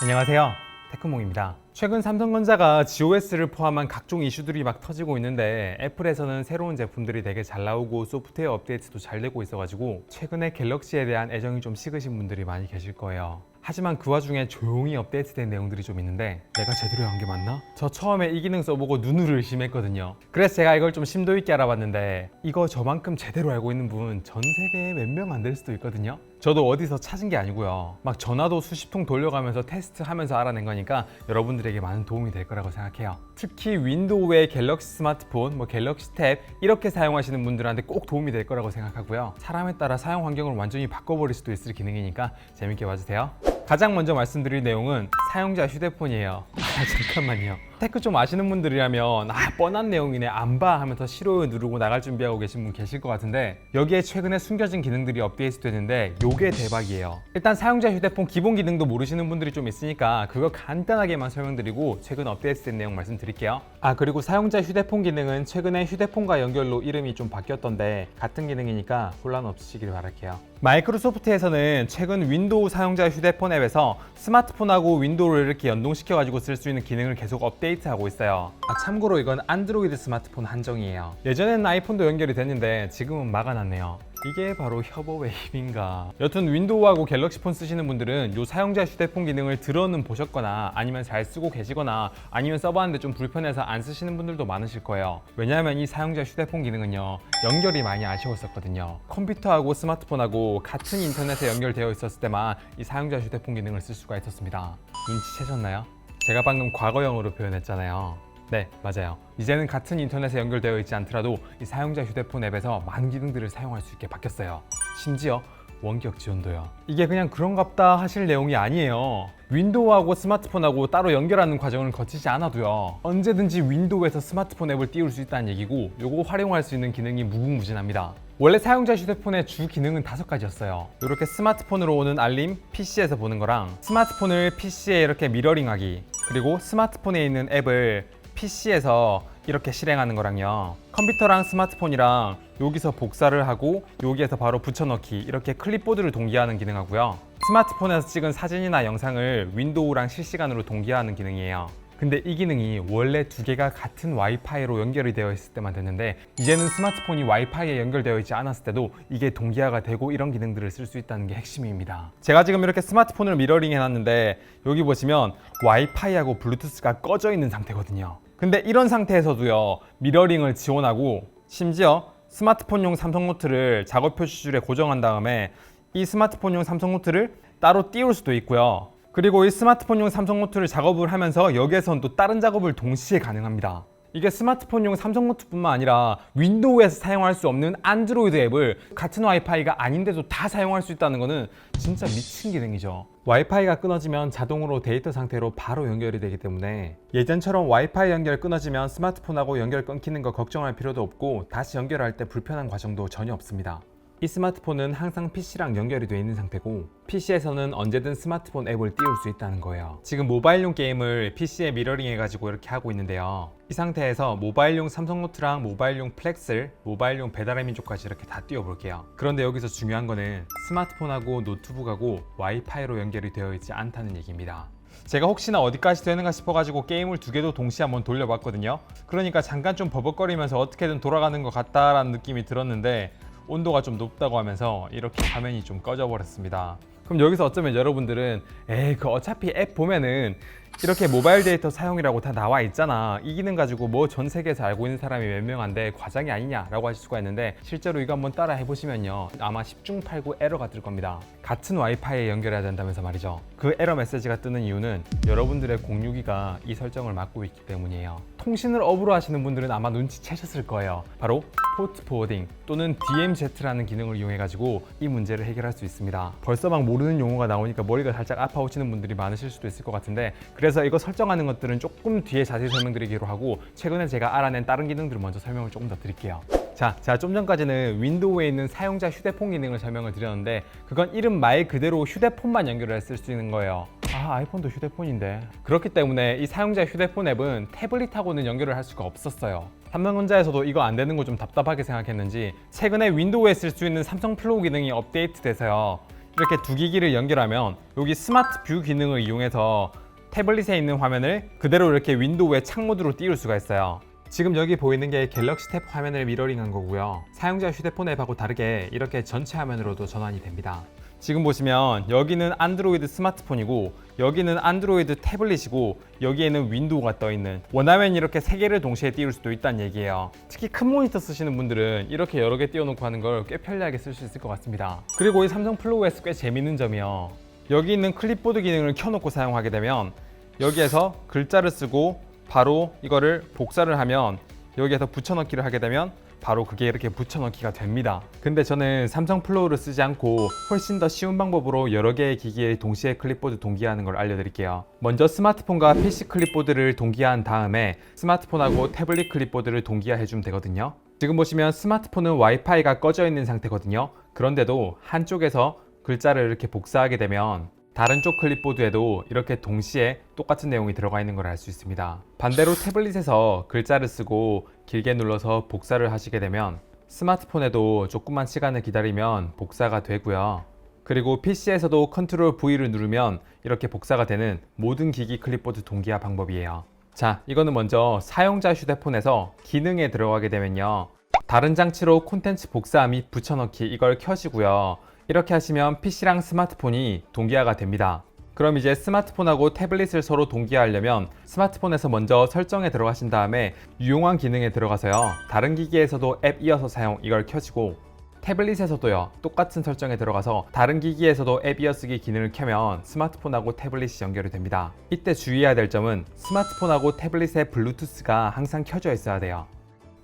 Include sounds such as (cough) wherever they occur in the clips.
안녕하세요. 테크몽입니다. 최근 삼성전자가 GOS를 포함한 각종 이슈들이 막 터지고 있는데 애플에서는 새로운 제품들이 되게 잘 나오고 소프트웨어 업데이트도 잘 되고 있어가지고 최근에 갤럭시에 대한 애정이 좀 식으신 분들이 많이 계실 거예요. 하지만 그 와중에 조용히 업데이트된 내용들이 좀 있는데 내가 제대로 한 게 맞나? 저 처음에 이 기능 써보고 눈을 의심했거든요. 그래서 제가 이걸 좀 심도 있게 알아봤는데 이거 저만큼 제대로 알고 있는 분 전 세계에 몇 명 안 될 수도 있거든요. 저도 어디서 찾은 게 아니고요. 막 전화도 수십 통 돌려가면서 테스트하면서 알아낸 거니까 여러분들에게 많은 도움이 될 거라고 생각해요. 특히 윈도우의 갤럭시 스마트폰, 뭐 갤럭시 탭 이렇게 사용하시는 분들한테 꼭 도움이 될 거라고 생각하고요. 사람에 따라 사용 환경을 완전히 바꿔버릴 수도 있을 기능이니까 재밌게 봐주세요. 가장 먼저 말씀드릴 내용은 사용자 휴대폰이에요. (laughs) 아, 잠깐만요. 테크 좀 아시는 분들이라면 아 뻔한 내용이네 안 봐 하면서 싫어요 누르고 나갈 준비하고 계신 분 계실 것 같은데 여기에 최근에 숨겨진 기능들이 업데이트 되는데 요게 대박이에요 일단 사용자 휴대폰 기본 기능도 모르시는 분들이 좀 있으니까 그거 간단하게만 설명드리고 최근 업데이트 된 내용 말씀드릴게요 아 그리고 사용자 휴대폰 기능은 최근에 휴대폰과 연결로 이름이 좀 바뀌었던데 같은 기능이니까 혼란 없으시길 바랄게요 마이크로소프트에서는 최근 윈도우 사용자 휴대폰 앱 에서 스마트폰하고 윈도우를 이렇게 연동시켜 가지고 쓸 수 있는 기능을 계속 업데이트하고 있어요. 아 참고로 이건 안드로이드 스마트폰 한정이에요. 예전에는 아이폰도 연결이 됐는데 지금은 막아놨네요. 이게 바로 협업의 힘인가. 여튼 윈도우하고 갤럭시 폰 쓰시는 분들은 요 사용자 휴대폰 기능을 들어는 보셨거나 아니면 잘 쓰고 계시거나 아니면 써봤는데 좀 불편해서 안 쓰시는 분들도 많으실 거예요. 왜냐하면 이 사용자 휴대폰 기능은요 연결이 많이 아쉬웠었거든요. 컴퓨터하고 스마트폰하고 같은 인터넷에 연결되어 있었을 때만 이 사용자 휴대폰 기능을 쓸 수가 있었습니다. 눈치채셨나요? 제가 방금 과거형으로 표현했잖아요. 네, 맞아요. 이제는 같은 인터넷에 연결되어 있지 않더라도 이 사용자 휴대폰 앱에서 많은 기능들을 사용할 수 있게 바뀌었어요. 심지어 원격 지원도요. 이게 그냥 그런갑다 하실 내용이 아니에요. 윈도우하고 스마트폰하고 따로 연결하는 과정을 거치지 않아도요. 언제든지 윈도우에서 스마트폰 앱을 띄울 수 있다는 얘기고 요거 활용할 수 있는 기능이 무궁무진합니다. 원래 사용자 휴대폰의 주 기능은 다섯 가지였어요. 이렇게 스마트폰으로 오는 알림, PC에서 보는 거랑 스마트폰을 PC에 이렇게 미러링하기, 그리고 스마트폰에 있는 앱을 PC에서 이렇게 실행하는 거랑요. 컴퓨터랑 스마트폰이랑 여기서 복사를 하고 여기에서 바로 붙여넣기 이렇게 클립보드를 동기화하는 기능하고요. 스마트폰에서 찍은 사진이나 영상을 윈도우랑 실시간으로 동기화하는 기능이에요. 근데 이 기능이 원래 두 개가 같은 와이파이로 연결이 되어 있을 때만 됐는데 이제는 스마트폰이 와이파이에 연결되어 있지 않았을 때도 이게 동기화가 되고 이런 기능들을 쓸 수 있다는 게 핵심입니다. 제가 지금 이렇게 스마트폰을 미러링 해놨는데 여기 보시면 와이파이하고 블루투스가 꺼져 있는 상태거든요. 근데 이런 상태에서도요 미러링을 지원하고 심지어 스마트폰용 삼성 노트를 작업 표시줄에 고정한 다음에 이 스마트폰용 삼성 노트를 따로 띄울 수도 있고요. 그리고 이 스마트폰용 삼성 노트를 작업을 하면서 여기에선 또 다른 작업을 동시에 가능합니다. 이게 스마트폰용 삼성 노트뿐만 아니라 윈도우에서 사용할 수 없는 안드로이드 앱을 같은 와이파이가 아닌데도 다 사용할 수 있다는 거는 진짜 미친 기능이죠. 와이파이가 끊어지면 자동으로 데이터 상태로 바로 연결이 되기 때문에 예전처럼 와이파이 연결 끊어지면 스마트폰하고 연결 끊기는 거 걱정할 필요도 없고 다시 연결할 때 불편한 과정도 전혀 없습니다. 이 스마트폰은 항상 PC랑 연결이 되어 있는 상태고 PC에서는 언제든 스마트폰 앱을 띄울 수 있다는 거예요. 지금 모바일용 게임을 PC에 미러링 해가지고 이렇게 하고 있는데요. 이 상태에서 모바일용 삼성노트랑 모바일용 플렉슬, 모바일용 배달의 민족까지 이렇게 다 띄워볼게요. 그런데 여기서 중요한 거는 스마트폰하고 노트북하고 와이파이로 연결이 되어 있지 않다는 얘기입니다. 제가 혹시나 어디까지 되는가 싶어가지고 게임을 두 개도 동시에 한번 돌려봤거든요. 그러니까 잠깐 좀 버벅거리면서 어떻게든 돌아가는 것 같다라는 느낌이 들었는데 온도가 좀 높다고 하면서 이렇게 화면이 좀 꺼져 버렸습니다. 그럼 여기서 어쩌면 여러분들은 에이 그 어차피 앱 보면은 이렇게 모바일 데이터 사용이라고 다 나와 있잖아. 이 기능 가지고 뭐 전 세계에서 알고 있는 사람이 몇 명한데 과장이 아니냐라고 하실 수가 있는데 실제로 이거 한번 따라 해보시면요. 아마 10중 8구 에러가 뜰 겁니다. 같은 와이파이에 연결해야 된다면서 말이죠. 그 에러 메시지가 뜨는 이유는 여러분들의 공유기가 이 설정을 막고 있기 때문이에요. 통신을 업으로 하시는 분들은 아마 눈치채셨을 거예요. 바로 포트 포워딩 또는 DMZ라는 기능을 이용해 가지고 이 문제를 해결할 수 있습니다. 벌써 막 모르는 용어가 나오니까 머리가 살짝 아파오시는 분들이 많으실 수도 있을 것 같은데 그래서 이거 설정하는 것들은 조금 뒤에 자세히 설명드리기로 하고 최근에 제가 알아낸 다른 기능들을 먼저 설명을 조금 더 드릴게요. 자, 제가 좀 전까지는 윈도우에 있는 사용자 휴대폰 기능을 설명을 드렸는데 그건 이름 말 그대로 휴대폰만 연결을 쓸수 있는 거예요. 아, 아이폰도 휴대폰인데. 그렇기 때문에 이 사용자 휴대폰 앱은 태블릿하고는 연결을 할 수가 없었어요. 삼성전자에서도 이거 안 되는 거 좀 답답하게 생각했는지 최근에 윈도우에 쓸 수 있는 삼성 플로우 기능이 업데이트 돼서요. 이렇게 두 기기를 연결하면 여기 스마트 뷰 기능을 이용해서 태블릿에 있는 화면을 그대로 이렇게 윈도우의 창모드로 띄울 수가 있어요. 지금 여기 보이는 게 갤럭시 탭 화면을 미러링한 거고요. 사용자 휴대폰 앱하고 다르게 이렇게 전체 화면으로도 전환이 됩니다. 지금 보시면 여기는 안드로이드 스마트폰이고 여기는 안드로이드 태블릿이고 여기에는 윈도우가 떠 있는 원하면 이렇게 세 개를 동시에 띄울 수도 있다는 얘기예요. 특히 큰 모니터 쓰시는 분들은 이렇게 여러 개 띄워놓고 하는 걸 꽤 편리하게 쓸 수 있을 것 같습니다. 그리고 이 삼성 플로우에스 꽤 재밌는 점이요. 여기 있는 클립보드 기능을 켜놓고 사용하게 되면 여기에서 글자를 쓰고 바로 이거를 복사를 하면 여기에서 붙여넣기를 하게 되면 바로 그게 이렇게 붙여넣기가 됩니다. 근데 저는 삼성 플로우를 쓰지 않고 훨씬 더 쉬운 방법으로 여러 개의 기기에 동시에 클립보드 동기화하는 걸 알려드릴게요. 먼저 스마트폰과 PC 클립보드를 동기화한 다음에 스마트폰하고 태블릿 클립보드를 동기화해주면 되거든요. 지금 보시면 스마트폰은 와이파이가 꺼져 있는 상태거든요. 그런데도 한쪽에서 글자를 이렇게 복사하게 되면 다른 쪽 클립보드에도 이렇게 동시에 똑같은 내용이 들어가 있는 걸 알 수 있습니다. 반대로 태블릿에서 글자를 쓰고 길게 눌러서 복사를 하시게 되면 스마트폰에도 조금만 시간을 기다리면 복사가 되고요. 그리고 PC에서도 컨트롤 V를 누르면 이렇게 복사가 되는 모든 기기 클립보드 동기화 방법이에요. 자, 이거는 먼저 사용자 휴대폰에서 기능에 들어가게 되면요. 다른 장치로 콘텐츠 복사 및 붙여넣기 이걸 켜시고요. 이렇게 하시면 PC랑 스마트폰이 동기화가 됩니다. 그럼 이제 스마트폰하고 태블릿을 서로 동기화하려면 스마트폰에서 먼저 설정에 들어가신 다음에 유용한 기능에 들어가서요. 다른 기기에서도 앱 이어서 사용 이걸 켜시고 태블릿에서도요. 똑같은 설정에 들어가서 다른 기기에서도 앱 이어쓰기 기능을 켜면 스마트폰하고 태블릿이 연결이 됩니다. 이때 주의해야 될 점은 스마트폰하고 태블릿의 블루투스가 항상 켜져 있어야 돼요.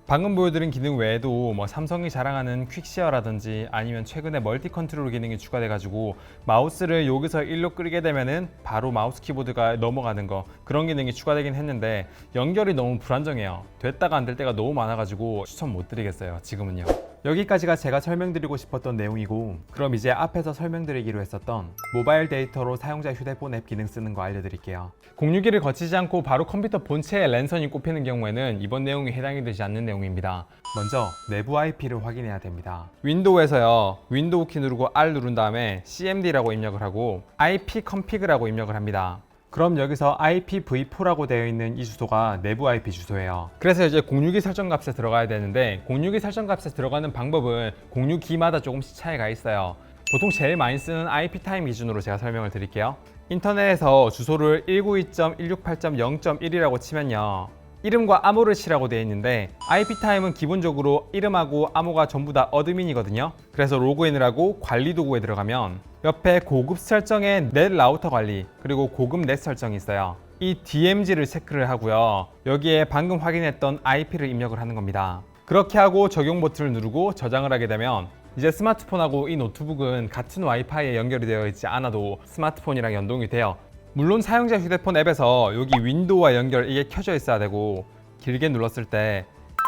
방금 보여드린 기능 외에도 뭐 삼성이 자랑하는 퀵시어라든지 아니면 최근에 멀티 컨트롤 기능이 추가돼가지고 마우스를 여기서 일로 끌게 되면은 바로 마우스 키보드가 넘어가는 거 그런 기능이 추가되긴 했는데 연결이 너무 불안정해요. 됐다가 안 될 때가 너무 많아가지고 추천 못 드리겠어요. 지금은요. 여기까지가 제가 설명드리고 싶었던 내용이고 그럼 이제 앞에서 설명드리기로 했었던 모바일 데이터로 사용자 휴대폰 앱 기능 쓰는 거 알려드릴게요. 061을 거치지 않고 바로 컴퓨터 본체에 랜선이 꼽히는 경우에는 이번 내용이 해당이 되지 않는 내용입니다. 먼저 내부 IP를 확인해야 됩니다. 윈도우에서요. 윈도우 키 누르고 R 누른 다음에 CMD라고 입력을 하고 IP config라고 입력을 합니다. 그럼 여기서 IPv4라고 되어 있는 이 주소가 내부 IP 주소예요. 그래서 이제 062 설정 값에 들어가야 되는데 062 설정 값에 들어가는 방법은 062마다 조금씩 차이가 있어요. 보통 제일 많이 쓰는 IP 타임 기준으로 제가 설명을 드릴게요. 인터넷에서 주소를 192.168.0.1이라고 치면요. 이름과 암호를 치라고 되어 있는데 IP 타임은 기본적으로 이름하고 암호가 전부 다 어드민이거든요. 그래서 로그인을 하고 관리 도구에 들어가면 옆에 고급 설정에 넷 라우터 관리 그리고 고급 넷 설정이 있어요. 이 DMZ를 체크를 하고요. 여기에 방금 확인했던 IP를 입력을 하는 겁니다. 그렇게 하고 적용 버튼을 누르고 저장을 하게 되면 이제 스마트폰하고 이 노트북은 같은 와이파이에 연결이 되어 있지 않아도 스마트폰이랑 연동이 돼요. 물론 사용자 휴대폰 앱에서 여기 윈도우와 연결 이게 켜져 있어야 되고 길게 눌렀을 때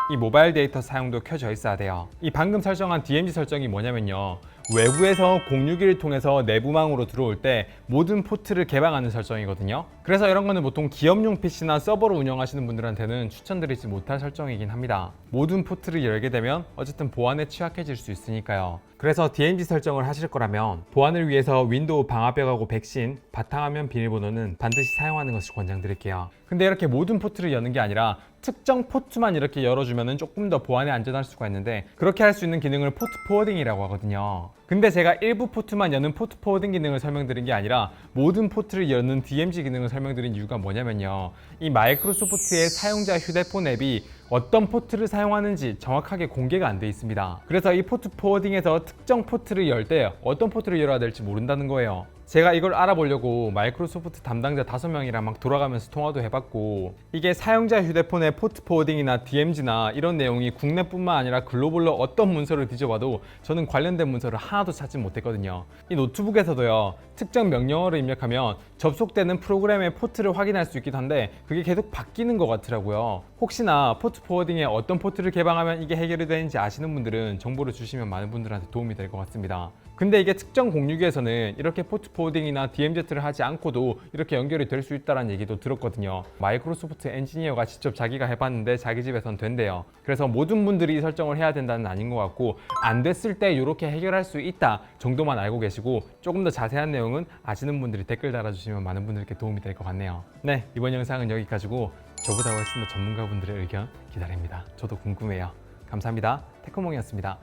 이 모바일 데이터 사용도 켜져 있어야 돼요. 이 방금 설정한 DMZ 설정이 뭐냐면요. 외부에서 061을 통해서 내부망으로 들어올 때 모든 포트를 개방하는 설정이거든요. 그래서 이런 거는 보통 기업용 PC나 서버로 운영하시는 분들한테는 추천드리지 못할 설정이긴 합니다. 모든 포트를 열게 되면 어쨌든 보안에 취약해질 수 있으니까요. 그래서 DMZ 설정을 하실 거라면 보안을 위해서 윈도우 방화벽하고 백신, 바탕화면 비밀번호는 반드시 사용하는 것을 권장드릴게요. 근데 이렇게 모든 포트를 여는 게 아니라 특정 포트만 이렇게 열어주면 조금 더 보안에 안전할 수가 있는데 그렇게 할 수 있는 기능을 포트 포워딩이라고 하거든요. 근데 제가 일부 포트만 여는 포트 포워딩 기능을 설명드린 게 아니라 모든 포트를 여는 DMZ 기능을 설명드린 이유가 뭐냐면요. 이 마이크로소프트의 사용자 휴대폰 앱이 어떤 포트를 사용하는지 정확하게 공개가 안 돼 있습니다. 그래서 이 포트 포워딩에서 특정 포트를 열 때 어떤 포트를 열어야 될지 모른다는 거예요. 제가 이걸 알아보려고 마이크로소프트 담당자 5명이랑 막 돌아가면서 통화도 해봤고 이게 사용자 휴대폰의 포트 포워딩이나 DMZ나 이런 내용이 국내뿐만 아니라 글로벌로 어떤 문서를 뒤져봐도 저는 관련된 문서를 하나도 찾지 못했거든요. 이 노트북에서도요 특정 명령어를 입력하면 접속되는 프로그램의 포트를 확인할 수 있긴 한데 그게 계속 바뀌는 것 같더라고요. 혹시나 포트 포워딩에 어떤 포트를 개방하면 이게 해결이 되는지 아시는 분들은 정보를 주시면 많은 분들한테 도움이 될 것 같습니다. 근데 이게 특정 공유기에서는 이렇게 포트 포워딩이나 DMZ를 하지 않고도 이렇게 연결이 될 수 있다는 얘기도 들었거든요. 마이크로소프트 엔지니어가 직접 자기가 해봤는데 자기 집에선 된대요. 그래서 모든 분들이 이 설정을 해야 된다는 아닌 것 같고 안 됐을 때 이렇게 해결할 수 있다 정도만 알고 계시고 조금 더 자세한 내용은 아시는 분들이 댓글 달아주시면 많은 분들께 도움이 될 것 같네요. 네 이번 영상은 여기까지고 저보다 훨씬 더 전문가분들의 의견 기다립니다. 저도 궁금해요. 감사합니다. 테크몽이었습니다.